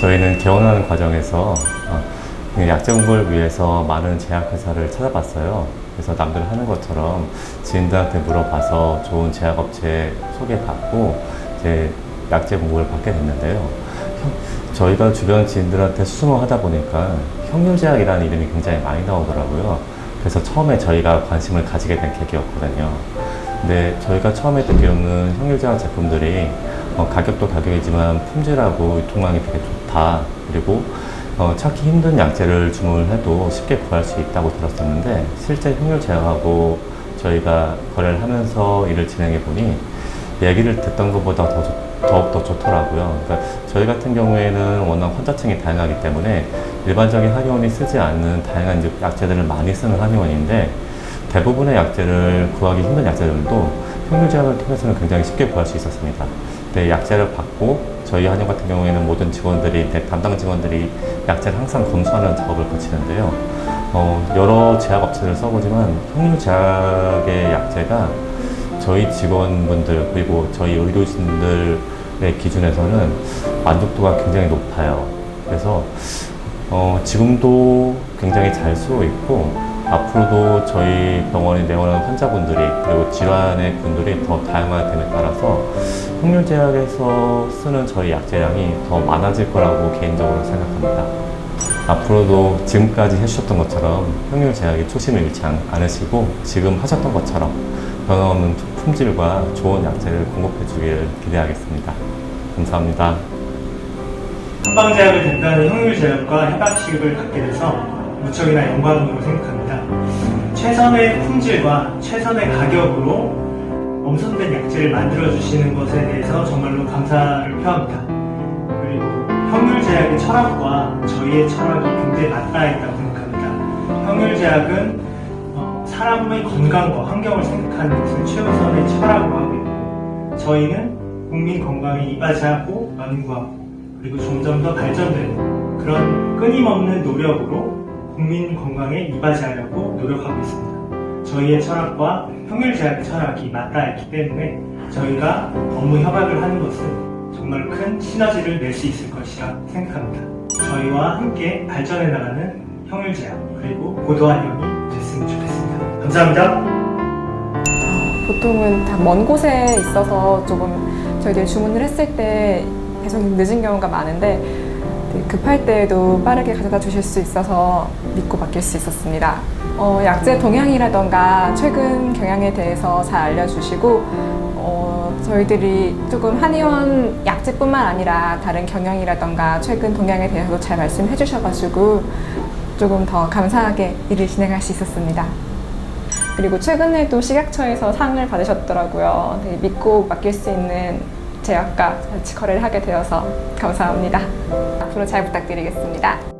개원하는 과정에서 어, 그 약제 공부를 위해서 많은 제약회사를 찾아봤어요. 그래서 남들 하는 것처럼 지인들한테 물어봐서 좋은 제약업체 소개받고 이제 약제 공부를 받게 됐는데요. 형- 저희가 주변 지인들한테 수승을 하다 보니까 형률제약이라는 이름이 굉장히 많이 나오더라고요. 그래서 처음에 저희가 관심을 가지게 된 계기였거든요. 근데 저희가 처음에 듣기로는 형률제약 제품들이 어, 가격도 가격이지만 품질하고 유통량이 되게 좋다. 그리고 어, 찾기 힘든 약재를 주문해도 쉽게 구할 수 있다고 들었었는데 실제 형률제약하고 저희가 거래를 하면서 일을 진행해 보니 얘기를 듣던 것보다 더 좋- 더욱더 좋더라고요. 그러니까 저희 같은 경우에는 워낙 환자층이 다양하기 때문에 일반적인 한의원이 쓰지 않는 다양한 약재들을 많이 쓰는 한의원인데 대부분의 약재를 구하기 힘든 약재들도 형률제약을 통해서는 굉장히 쉽게 구할 수 있었습니다. 근데 약재를 받고 저희 한의원 같은 경우에는 모든 직원들이 대- 담당 직원들이 약재를 항상 검수하는 작업을 거치는데요. 어, 여러 제약 업체를 써보지만 형률제약의 약재가 저희 직원분들 그리고 저희 의료진들의 기준에서는 만족도가 굉장히 높아요. 그래서 어, 지금도 굉장히 잘 쓰고 있고 앞으로도 저희 병원에 내원하는 환자분들이 그리고 질환의 분들이 더 다양화됨에 따라서 형률제약에서 쓰는 저희 약재량이 더 많아질 거라고 개인적으로 생각합니다. 앞으로도 지금까지 해주셨던 것처럼 형률제약의 초심을 잃지 않- 않으시고 지금 하셨던 것처럼 변함없는 품질과 좋은 약재를 공급해 주기를 기대하겠습니다. 감사합니다. 한방제약을 대표하는 형률제약과 해박식을 갖게 돼서 무척이나 영광으로 생각합니다. 최선의 품질과 최선의 가격으로 엄선된 약재를 만들어주시는 것에 대해서 정말로 감사를 표합니다. 그리고 형률제약의 철학과 저희의 철학이 굉장히 맞닿아 있다고 생각합니다. 형률제약은 어, 사람의 건강과 환경을 생각하는 것을 최우선의 철학으로 하고 있고 저희는 국민 건강에 이바지하고 연구하고 그리고 점점 더 발전되는 그런 끊임없는 노력으로 국민 건강에 이바지하려고 노력하고 있습니다. 저희의 철학과 평일제약의 철학이 맞닿아 있기 때문에 저희가 업무 협약을 하는 것은 정말 큰 시너지를 낼 수 있을 것이라 생각합니다. 저희와 함께 발전해 나가는 형일제약 그리고 고도한 형이 됐으면 좋겠습니다. 감사합니다. 보통은 다 먼 곳에 있어서 조금 저희들이 주문을 했을 때 배송이 늦은 경우가 많은데 급할 때에도 빠르게 가져다 주실 수 있어서 믿고 맡길 수 있었습니다. 어, 약재 동향이라던가 최근 경향에 대해서 잘 알려주시고 어, 저희들이 조금 한의원 약재뿐만 아니라 다른 경영이라던가 최근 동향에 대해서도 잘 말씀해 주셔가지고 조금 더 감사하게 일을 진행할 수 있었습니다. 그리고 최근에도 식약처에서 상을 받으셨더라고요. 믿고 맡길 수 있는 제약과 같이 거래를 하게 되어서 감사합니다. 앞으로 잘 부탁드리겠습니다.